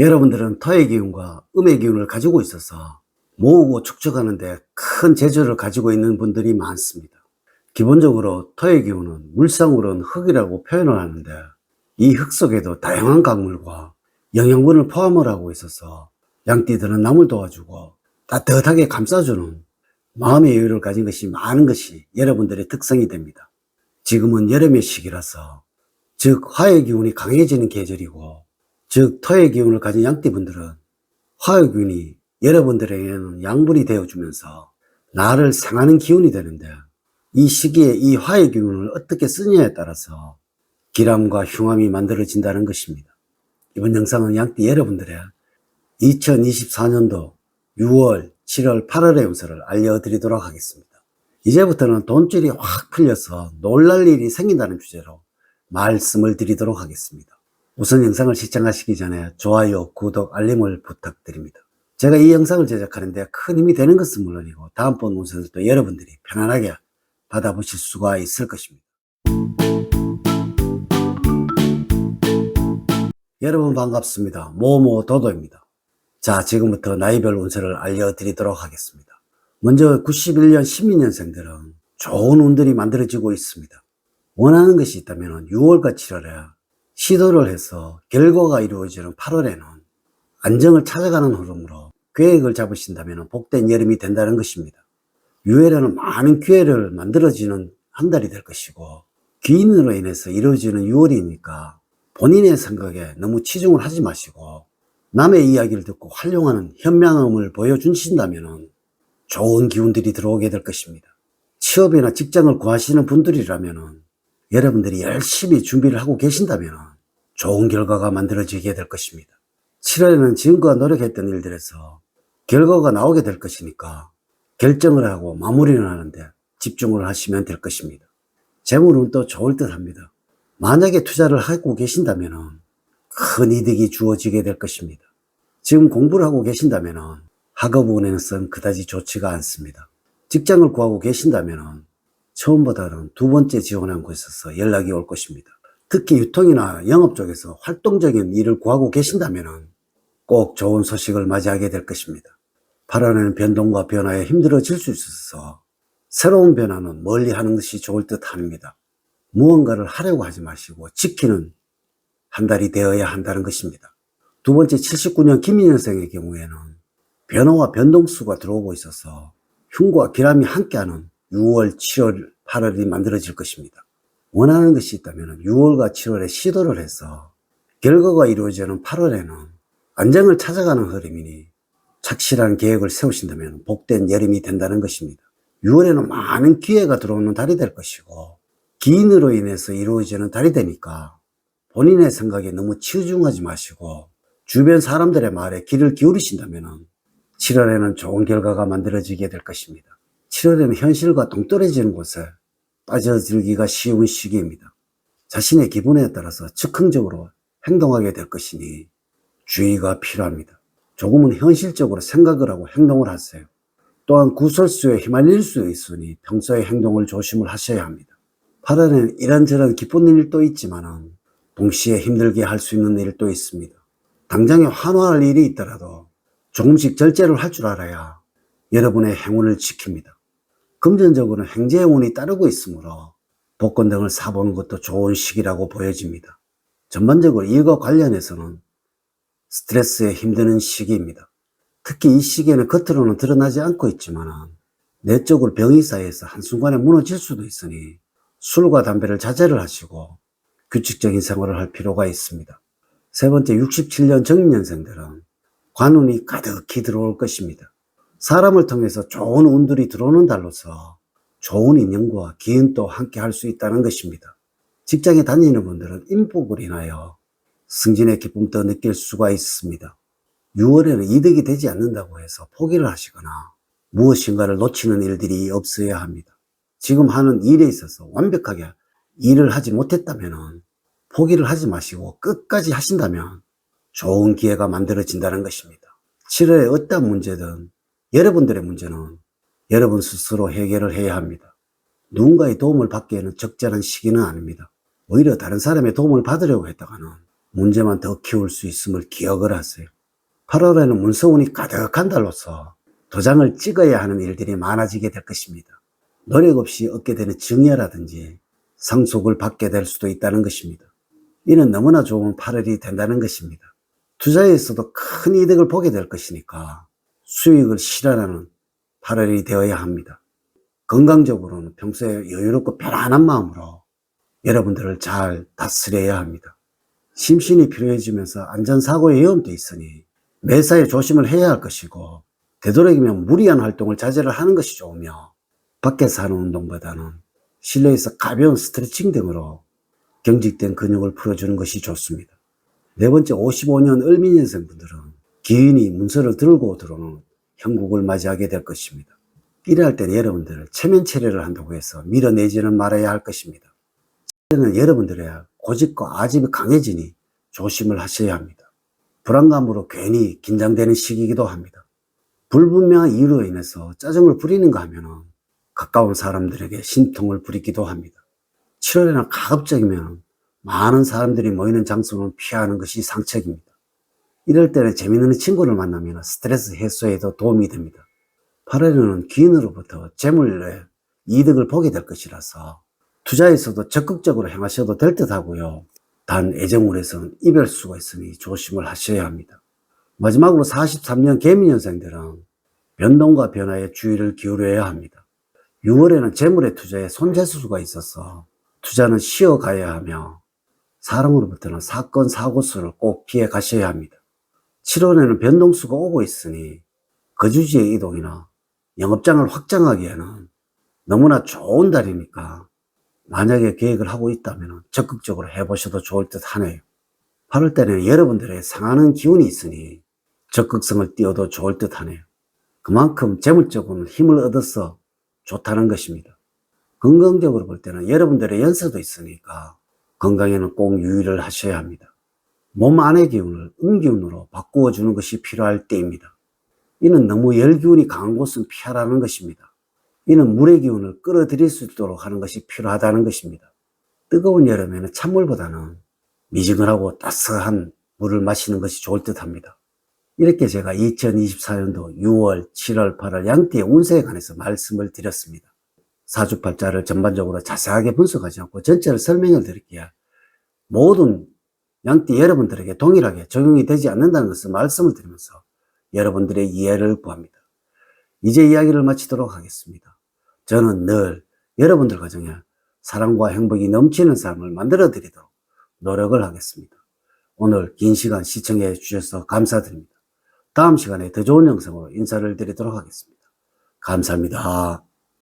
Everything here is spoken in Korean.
여러분들은 토의 기운과 음의 기운을 가지고 있어서 모으고 축적하는데 큰 재주를 가지고 있는 분들이 많습니다. 기본적으로 토의 기운은 물상으로는 흙이라고 표현을 하는데 이 흙 속에도 다양한 강물과 영양분을 포함을 하고 있어서 양띠들은 남을 도와주고 따뜻하게 감싸주는 마음의 여유를 가진 것이 많은 것이 여러분들의 특성이 됩니다. 지금은 여름의 시기라서 즉 화의 기운이 강해지는 계절이고 즉 토의 기운을 가진 양띠분들은 화의 기운이 여러분들에게는 양분이 되어주면서 나를 상하는 기운이 되는데 이 시기에 이 화의 기운을 어떻게 쓰느냐에 따라서 기람과 흉함이 만들어진다는 것입니다. 이번 영상은 양띠 여러분들의 2024년도 6월, 7월, 8월의 운세를 알려드리도록 하겠습니다. 이제부터는 돈줄이 확 풀려서 놀랄 일이 생긴다는 주제로 말씀을 드리도록 하겠습니다. 우선 영상을 시청하시기 전에 좋아요, 구독, 알림을 부탁드립니다. 제가 이 영상을 제작하는데 큰 힘이 되는 것은 물론이고 다음번 운세들도 여러분들이 편안하게 받아보실 수가 있을 것입니다. 여러분 반갑습니다. 모모 도도입니다. 자, 지금부터 나이별 운세를 알려드리도록 하겠습니다. 먼저 91년 12년생들은 좋은 운들이 만들어지고 있습니다. 원하는 것이 있다면 6월과 7월에 시도를 해서 결과가 이루어지는 8월에는 안정을 찾아가는 흐름으로 계획을 잡으신다면 복된 여름이 된다는 것입니다. 6월에는 많은 기회를 만들어지는 한 달이 될 것이고 기인으로 인해서 이루어지는 6월이니까 본인의 생각에 너무 치중을 하지 마시고 남의 이야기를 듣고 활용하는 현명함을 보여주신다면 좋은 기운들이 들어오게 될 것입니다. 취업이나 직장을 구하시는 분들이라면 여러분들이 열심히 준비를 하고 계신다면 좋은 결과가 만들어지게 될 것입니다. 7월에는 지금껏 노력했던 일들에서 결과가 나오게 될 것이니까 결정을 하고 마무리를 하는데 집중을 하시면 될 것입니다. 재물은 또 좋을 듯 합니다. 만약에 투자를 하고 계신다면 큰 이득이 주어지게 될 것입니다. 지금 공부를 하고 계신다면 학업 운에서는 그다지 좋지가 않습니다. 직장을 구하고 계신다면 처음보다는 두 번째 지원한 곳에서 연락이 올 것입니다. 특히 유통이나 영업 쪽에서 활동적인 일을 구하고 계신다면 꼭 좋은 소식을 맞이하게 될 것입니다. 8월에는 변동과 변화에 힘들어질 수 있어서 새로운 변화는 멀리 하는 것이 좋을 듯 합니다. 무언가를 하려고 하지 마시고 지키는 한 달이 되어야 한다는 것입니다. 두 번째 79년 김인년생의 경우에는 변화와 변동수가 들어오고 있어서 흉과 기람이 함께하는 6월, 7월, 8월이 만들어질 것입니다. 원하는 것이 있다면 6월과 7월에 시도를 해서 결과가 이루어지는 8월에는 안정을 찾아가는 흐름이니 착실한 계획을 세우신다면 복된 여름이 된다는 것입니다. 6월에는 많은 기회가 들어오는 달이 될 것이고 기인으로 인해서 이루어지는 달이 되니까 본인의 생각에 너무 치중하지 마시고 주변 사람들의 말에 귀를 기울이신다면 7월에는 좋은 결과가 만들어지게 될 것입니다. 7월에는 현실과 동떨어지는 곳에 빠져들기가 쉬운 시기입니다. 자신의 기분에 따라서 즉흥적으로 행동하게 될 것이니 주의가 필요합니다. 조금은 현실적으로 생각을 하고 행동을 하세요. 또한 구설수에 휘말릴 수 있으니 평소에 행동을 조심을 하셔야 합니다. 8월에는 이런저런 기쁜 일도 있지만 동시에 힘들게 할 수 있는 일도 있습니다. 당장에 환호할 일이 있더라도 조금씩 절제를 할 줄 알아야 여러분의 행운을 지킵니다. 금전적으로 행제의 운이 따르고 있으므로 복권 등을 사보는 것도 좋은 시기라고 보여집니다. 전반적으로 일과 관련해서는 스트레스에 힘드는 시기입니다. 특히 이 시기에는 겉으로는 드러나지 않고 있지만 내적으로 병이 쌓여서 한순간에 무너질 수도 있으니 술과 담배를 자제를 하시고 규칙적인 생활을 할 필요가 있습니다. 세 번째 67년 정년생들은 관운이 가득히 들어올 것입니다. 사람을 통해서 좋은 운들이 들어오는 달로서 좋은 인연과 기운도 함께 할 수 있다는 것입니다. 직장에 다니는 분들은 인복을 인하여 승진의 기쁨도 느낄 수가 있습니다. 6월에는 이득이 되지 않는다고 해서 포기를 하시거나 무엇인가를 놓치는 일들이 없어야 합니다. 지금 하는 일에 있어서 완벽하게 일을 하지 못했다면 포기를 하지 마시고 끝까지 하신다면 좋은 기회가 만들어진다는 것입니다. 7월에 어떤 문제든 여러분들의 문제는 여러분 스스로 해결을 해야 합니다. 누군가의 도움을 받기에는 적절한 시기는 아닙니다. 오히려 다른 사람의 도움을 받으려고 했다가는 문제만 더 키울 수 있음을 기억을 하세요. 8월에는 문서운이 가득한 달로서 도장을 찍어야 하는 일들이 많아지게 될 것입니다. 노력 없이 얻게 되는 증여라든지 상속을 받게 될 수도 있다는 것입니다. 이는 너무나 좋은 8월이 된다는 것입니다. 투자에서도 큰 이득을 보게 될 것이니까 수익을 실현하는 8월이 되어야 합니다. 건강적으로는 평소에 여유롭고 편안한 마음으로 여러분들을 잘 다스려야 합니다. 심신이 필요해지면서 안전사고의 위험도 있으니 매사에 조심을 해야 할 것이고 되도록이면 무리한 활동을 자제를 하는 것이 좋으며 밖에서 하는 운동보다는 실내에서 가벼운 스트레칭 등으로 경직된 근육을 풀어주는 것이 좋습니다. 네 번째 55년 을민년생 분들은 기인이 문서를 들고 들어오는 형국을 맞이하게 될 것입니다. 이래할 때는 여러분들 체면 처리를 한다고 해서 밀어내지는 말아야 할 것입니다. 때는 여러분들의 고집과 아집이 강해지니 조심을 하셔야 합니다. 불안감으로 괜히 긴장되는 시기이기도 합니다. 불분명한 이유로 인해서 짜증을 부리는가 하면 가까운 사람들에게 신통을 부리기도 합니다. 7월에는 가급적이면 많은 사람들이 모이는 장소는 피하는 것이 상책입니다. 이럴 때는 재미있는 친구를 만나면 스트레스 해소에도 도움이 됩니다. 8월에는 기인으로부터 재물의 이득을 보게 될 것이라서 투자에서도 적극적으로 행하셔도 될 듯 하고요. 단 애정물에서는 이별수가 있으니 조심을 하셔야 합니다. 마지막으로 43년 개미년생들은 변동과 변화에 주의를 기울여야 합니다. 6월에는 재물의 투자에 손재수가 있어서 투자는 쉬어가야 하며 사람으로부터는 사건, 사고 수를 꼭 피해 가셔야 합니다. 7월에는 변동수가 오고 있으니 거주지의 이동이나 영업장을 확장하기에는 너무나 좋은 달이니까 만약에 계획을 하고 있다면 적극적으로 해보셔도 좋을 듯 하네요. 8월 달에는 여러분들의 상하는 기운이 있으니 적극성을 띄워도 좋을 듯 하네요. 그만큼 재물적으로는 힘을 얻어서 좋다는 것입니다. 건강적으로 볼 때는 여러분들의 연세도 있으니까 건강에는 꼭 유의를 하셔야 합니다. 몸 안의 기운을 음기운으로 바꾸어 주는 것이 필요할 때입니다. 이는 너무 열기운이 강한 곳은 피하라는 것입니다. 이는 물의 기운을 끌어들일 수 있도록 하는 것이 필요하다는 것입니다. 뜨거운 여름에는 찬물보다는 미지근하고 따스한 물을 마시는 것이 좋을 듯 합니다. 이렇게 제가 2024년도 6월, 7월, 8월 양띠의 운세에 관해서 말씀을 드렸습니다. 사주팔자를 전반적으로 자세하게 분석하지 않고 전체를 설명을 드릴게요. 모든 양띠 여러분들에게 동일하게 적용이 되지 않는다는 것을 말씀을 드리면서 여러분들의 이해를 구합니다. 이제 이야기를 마치도록 하겠습니다. 저는 늘 여러분들 가정에 사랑과 행복이 넘치는 삶을 만들어 드리도록 노력을 하겠습니다. 오늘 긴 시간 시청해 주셔서 감사드립니다. 다음 시간에 더 좋은 영상으로 인사를 드리도록 하겠습니다. 감사합니다.